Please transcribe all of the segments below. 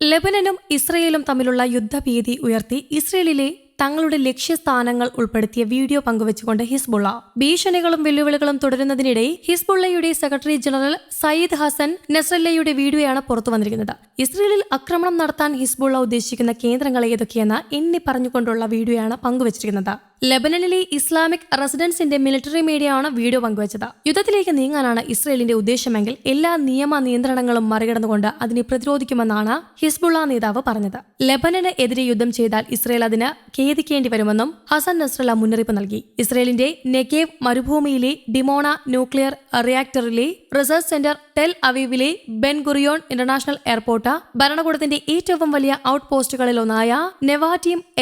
ലെബനനും ഇസ്രയേലും തമ്മിലുള്ള യുദ്ധഭീതി ഉയർത്തി ഇസ്രയേലിലെ തങ്ങളുടെ ലക്ഷ്യസ്ഥാനങ്ങൾ ഉൾപ്പെടുത്തിയ വീഡിയോ പങ്കുവച്ചുകൊണ്ട് ഹിസ്ബുള്ള. ഭീഷണികളും വെല്ലുവിളികളും തുടരുന്നതിനിടെ ഹിസ്ബുള്ളയുടെ സെക്രട്ടറി ജനറൽ സയ്യിദ് ഹസൻ നസ്രല്ലയുടെ വീഡിയോയാണ് പുറത്തു വന്നിരിക്കുന്നത്. ഇസ്രയേലിൽ ആക്രമണം നടത്താൻ ഹിസ്ബുള്ള ഉദ്ദേശിക്കുന്ന കേന്ദ്രങ്ങൾ ഏതൊക്കെയെന്ന് എണ്ണി പറഞ്ഞുകൊണ്ടുള്ള വീഡിയോയാണ് പങ്കുവച്ചിരിക്കുന്നത്. ലെബനനിലെ ഇസ്ലാമിക് റെസിഡൻസിന്റെ മിലിറ്ററി മീഡിയയാണ് വീഡിയോ പങ്കുവച്ചത്. യുദ്ധത്തിലേക്ക് നീങ്ങാനാണ് ഇസ്രയേലിന്റെ ഉദ്ദേശമെങ്കിൽ എല്ലാ നിയമ നിയന്ത്രണങ്ങളും മറികടന്നുകൊണ്ട് അതിനെ പ്രതിരോധിക്കുമെന്നാണ് ഹിസ്ബുള്ള നേതാവ് പറഞ്ഞത്. ലെബനന് എതിരെ യുദ്ധം ചെയ്താൽ ഇസ്രയേൽ അതിന് ഖേദിക്കേണ്ടി വരുമെന്നും ഹസൻ നസ്രല്ല മുന്നറിയിപ്പ് നൽകി. ഇസ്രയേലിന്റെ നെഗേവ് മരുഭൂമിയിലെ ഡിമോണ ന്യൂക്ലിയർ റിയാക്ടറിലെ റിസർച്ച് സെന്റർ ടെൽ അവീവിലെ ബെൻ ഗുറിയോൺ ഇന്റർനാഷണൽ എയർപോർട്ട് ഭരണകൂടത്തിന്റെ ഏറ്റവും വലിയ ഔട്ട് പോസ്റ്റുകളിലൊന്നായ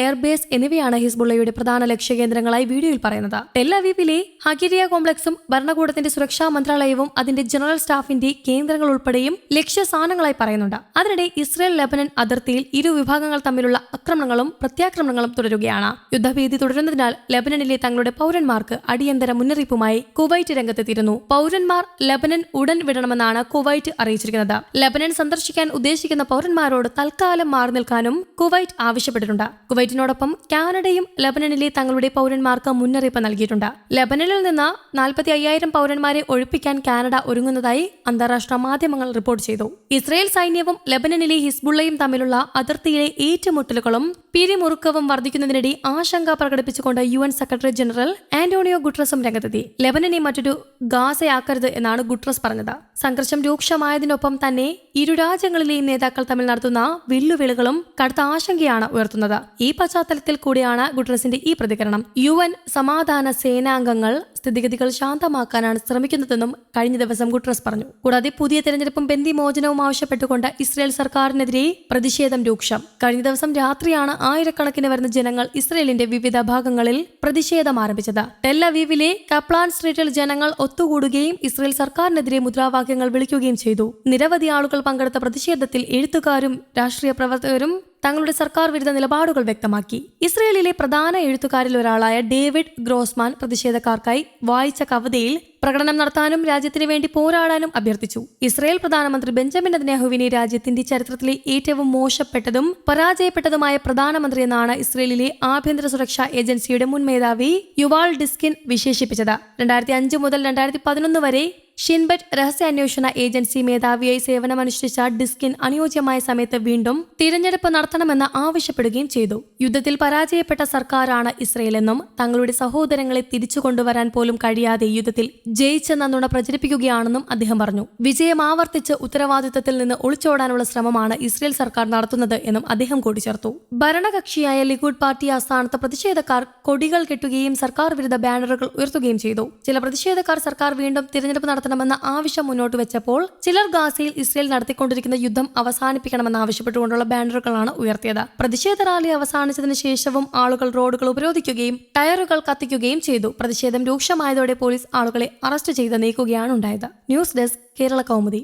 എയർബേസ് എന്നിവയാണ് ഹിസ്ബുള്ളയുടെ പ്രധാന ലക്ഷ്യകേന്ദ്രങ്ങളായി വീഡിയോയിൽ പറയുന്നത്. ടെല്ലവീപിലെ ഹഗിരിയ കോംപ്ലക്സും ഭരണകൂടത്തിന്റെ സുരക്ഷാ മന്ത്രാലയവും അതിന്റെ ജനറൽ സ്റ്റാഫിന്റെ കേന്ദ്രങ്ങൾ ഉൾപ്പെടെയും ലക്ഷ്യ ലക്ഷ്യസ്ഥാനങ്ങളായി പറയുന്നുണ്ട്. അതിനിടെ ഇസ്രയേൽ ലെബനൻ അതിർത്തിയിൽ ഇരു വിഭാഗങ്ങൾ തമ്മിലുള്ള ആക്രമണങ്ങളും പ്രത്യാക്രമണങ്ങളും തുടരുകയാണ്. യുദ്ധഭീതി തുടരുന്നതിനാൽ ലെബനനിലെ തങ്ങളുടെ പൗരന്മാർക്ക് അടിയന്തര മുന്നറിയിപ്പുമായി കുവൈറ്റ് രംഗത്തെത്തിയിരുന്നു. പൗരന്മാർ ലെബനൻ ഉടൻ വിടണമെന്നാണ് കുവൈറ്റ് അറിയിച്ചിരിക്കുന്നത്. ലെബനൻ സന്ദർശിക്കാൻ ഉദ്ദേശിക്കുന്ന പൗരന്മാരോട് തൽക്കാലം മാറി നിൽക്കാനും കുവൈറ്റ് ആവശ്യപ്പെട്ടിട്ടുണ്ട്. കുവൈറ്റിനോടൊപ്പം കാനഡയും ലെബനനിലെ തങ്ങളുടെ പൗരന്മാർക്ക് മുന്നറിയിപ്പ് നൽകിയിട്ടുണ്ട്. ലബനനിൽ നിന്ന് നാൽപ്പത്തി അയ്യായിരം പൗരന്മാരെ ഒഴിപ്പിക്കാൻ കാനഡ ഒരുങ്ങുന്നതായി അന്താരാഷ്ട്ര മാധ്യമങ്ങൾ റിപ്പോർട്ട് ചെയ്തു. ഇസ്രയേൽ സൈന്യവും ലബനനിലെ ഹിസ്ബുള്ളയും തമ്മിലുള്ള അതിർത്തിയിലെ ഏറ്റുമുട്ടലുകളും പിരിമുറുക്കവും വർദ്ധിക്കുന്നതിനിടെ ആശങ്ക പ്രകടിപ്പിച്ചുകൊണ്ട് U N secretary general Antonio ഗുട്രസും രംഗത്തെത്തി. ലെബനനെ മറ്റൊരു ഗാസയാക്കരുത് എന്നാണ് ഗുട്രസ് പറഞ്ഞത്. സംഘർഷം രൂക്ഷമായതിനൊപ്പം തന്നെ ഇരു രാജ്യങ്ങളിലെയും നേതാക്കൾ തമ്മിൽ നടത്തുന്ന വെല്ലുവിളികളും കടുത്ത ആശങ്കയാണ് ഉയർത്തുന്നത്. ഈ പശ്ചാത്തലത്തിൽ കൂടിയാണ് ഗുട്രസിന്റെ ഈ പ്രതികരണം. യു സമാധാന സേനാംഗങ്ങൾ സ്ഥിതിഗതികൾ ശാന്തമാക്കാനാണ് ശ്രമിക്കുന്നതെന്നും കഴിഞ്ഞ ദിവസം ഗുട്രസ് പറഞ്ഞു. കൂടാതെ പുതിയ തെരഞ്ഞെടുപ്പും ബന്ദിമോചനവും ആവശ്യപ്പെട്ടുകൊണ്ട് ഇസ്രയേൽ സർക്കാരിനെതിരെ പ്രതിഷേധം രൂക്ഷം. കഴിഞ്ഞ ദിവസം രാത്രിയാണ് ആയിരക്കണക്കിന് വരുന്ന ജനങ്ങൾ ഇസ്രയേലിന്റെ വിവിധ ഭാഗങ്ങളിൽ പ്രതിഷേധം ആരംഭിച്ചത്. ടെല്ലവീവിലെ കപ്ലാൻ സ്ട്രീറ്റിൽ ജനങ്ങൾ ഒത്തുകൂടുകയും ഇസ്രയേൽ സർക്കാരിനെതിരെ മുദ്രാവാക്യങ്ങൾ വിളിക്കുകയും ചെയ്തു. നിരവധി ആളുകൾ പങ്കെടുത്ത പ്രതിഷേധത്തിൽ എഴുത്തുകാരും രാഷ്ട്രീയ പ്രവർത്തകരും തങ്ങളുടെ സർക്കാർ വിരുദ്ധ നിലപാടുകൾ വ്യക്തമാക്കി. ഇസ്രയേലിലെ പ്രധാന എഴുത്തുകാരിൽ ഒരാളായ ഡേവിഡ് ഗ്രോസ്മാൻ പ്രതിഷേധക്കാർക്കായി വായിച്ച കവിതയിൽ പ്രകടനം നടത്താനും രാജ്യത്തിന് വേണ്ടി പോരാടാനും അഭ്യർത്ഥിച്ചു. ഇസ്രയേൽ പ്രധാനമന്ത്രി ബെഞ്ചമിൻ നെതന്യാഹുവിനെ രാജ്യത്തിന്റെ ചരിത്രത്തിലെ ഏറ്റവും മോശപ്പെട്ടതും പരാജയപ്പെട്ടതുമായ പ്രധാനമന്ത്രി എന്നാണ് ഇസ്രയേലിലെ ആഭ്യന്തര സുരക്ഷാ ഏജൻസിയുടെ മുൻ മേധാവി യുവാൾ ഡിസ്കിൻ വിശേഷിപ്പിച്ചത്. രണ്ടായിരത്തി അഞ്ച് മുതൽ രണ്ടായിരത്തി പതിനൊന്ന് വരെ ഷിൻബറ്റ് രഹസ്യാന്വേഷണ ഏജൻസി മേധാവിയായി സേവനമനുഷ്ഠിച്ച ഡിസ്കിൻ അനുയോജ്യമായ സമയത്ത് വീണ്ടും തിരഞ്ഞെടുപ്പ് നടത്തണമെന്ന് ആവശ്യപ്പെടുകയും ചെയ്തു. യുദ്ധത്തിൽ പരാജയപ്പെട്ട സർക്കാരാണ് ഇസ്രയേലെന്നും തങ്ങളുടെ സഹോദരങ്ങളെ തിരിച്ചു കൊണ്ടുവരാൻ പോലും കഴിയാതെ യുദ്ധത്തിൽ ജയിച്ചെന്ന നുണ പ്രചരിപ്പിക്കുകയാണെന്നും അദ്ദേഹം പറഞ്ഞു. വിജയം ആവർത്തിച്ച് ഉത്തരവാദിത്തത്തിൽ നിന്ന് ഒളിച്ചോടാനുള്ള ശ്രമമാണ് ഇസ്രയേൽ സർക്കാർ നടത്തുന്നത് എന്നും അദ്ദേഹം കൂട്ടിച്ചേർത്തു. ഭരണകക്ഷിയായ ലിഗുഡ് പാർട്ടി ആസ്ഥാനത്ത് പ്രതിഷേധക്കാർ കൊടികൾ കെട്ടുകയും സർക്കാർ വിരുദ്ധ ബാനറുകൾ ഉയർത്തുകയും ചെയ്തു. ചില പ്രതിഷേധക്കാർ സർക്കാർ വീണ്ടും തിരഞ്ഞെടുപ്പ് നടത്തണമെന്ന ആവശ്യം മുന്നോട്ട് വെച്ചപ്പോൾ ചിലർ ഗാസയിൽ ഇസ്രയേൽ നടത്തിക്കൊണ്ടിരിക്കുന്ന യുദ്ധം അവസാനിപ്പിക്കണമെന്ന് ആവശ്യപ്പെട്ടുകൊണ്ടുള്ള ബാനറുകളാണ് ഉയർത്തിയത്. പ്രതിഷേധ റാലി അവസാനിച്ചതിന് ശേഷവും ആളുകൾ റോഡുകൾ ഉപരോധിക്കുകയും ടയറുകൾ കത്തിക്കുകയും ചെയ്തു. പ്രതിഷേധം രൂക്ഷമായതോടെ പോലീസ് ആളുകളെ അറസ്റ്റ് ചെയ്ത് നീക്കുകയാണ് ഉണ്ടായത്. News desk Kerala Kaumudi.